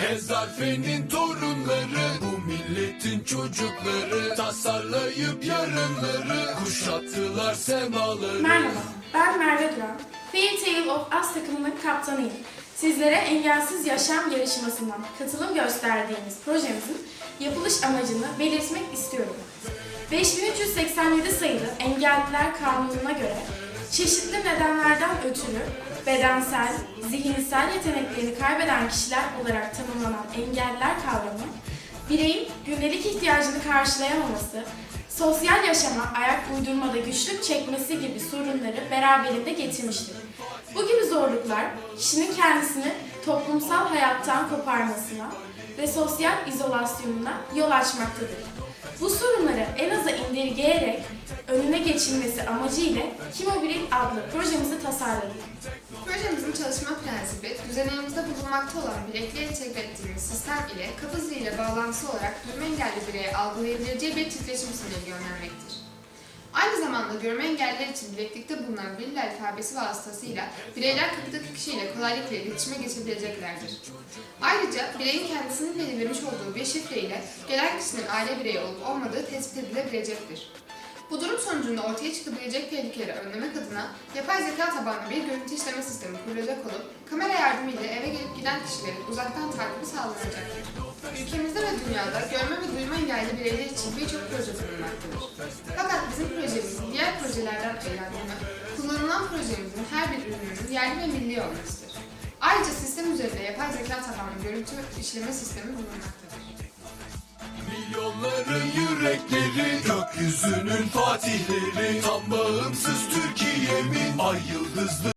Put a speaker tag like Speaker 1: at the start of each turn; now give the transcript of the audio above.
Speaker 1: Hezarfenin torunları Bu milletin çocukları Tasarlayıp yarınları Kuşattılar semaları
Speaker 2: Merhaba, ben Merve Duran. Fairy Tale of Us takımının kaptanıyım. Sizlere engelsiz yaşam yarışmasından katılım gösterdiğimiz projemizin yapılış amacını belirtmek istiyorum. 5387 sayılı Engelliler Kanunu'na göre çeşitli nedenlerden ötürü bedensel, zihinsel yeteneklerini kaybeden kişiler olarak tanımlanan engelliler kavramı, bireyin gündelik ihtiyacını karşılayamaması, sosyal yaşama ayak uydurmada güçlük çekmesi gibi sorunları beraberinde getirmiştir. Bu gibi zorluklar kişinin kendisini toplumsal hayattan koparmasına ve sosyal izolasyonuna yol açmaktadır. Bu sorunları en aza indirgeyerek önüne geçilmesi amacıyla Kimobril adlı projemizi tasarladık.
Speaker 3: Projemizin çalışma prensibi, düzenimizde bulunmakta olan bilekli entegre ettiğimiz sistem ile kapı ile bağlantısı olarak görme engelli bireye algılayabileceği bir titreşim sinyali göndermektir. Aynı zamanda görme engelliler için bileklikte bulunan Braille alfabesi vasıtasıyla bireyler kapıdaki kişiyle kolaylıkla iletişime geçebileceklerdir. Ayrıca bireyin kendisinin belirlemiş olduğu bir şifre ile gelen kişinin aile bireyi olup olmadığı tespit edilebilecektir. Bu durum sonucunda ortaya çıkabilecek tehlikeleri önlemek adına yapay zeka tabanlı bir görüntü işleme sistemi kurulacak olup kamera yardımıyla eve gelip giden kişilerin uzaktan takibi sağlanacaktır. Ülkemizde ve dünyada görme ve duyma engelli bireyler için birçok proje bulunmaktadır. Fakat bizim projemizin diğer projelerden yanı, kullanılan projemizin her bir ürününün yerli ve milli olmasıdır. Ayrıca sistem üzerinde yapay zeka tabanlı görüntü işleme sistemi bulunmaktadır.
Speaker 1: Milyonların yürekleri Gökyüzünün fatihleri Tam bağımsız Türkiye'min Ay yıldızlı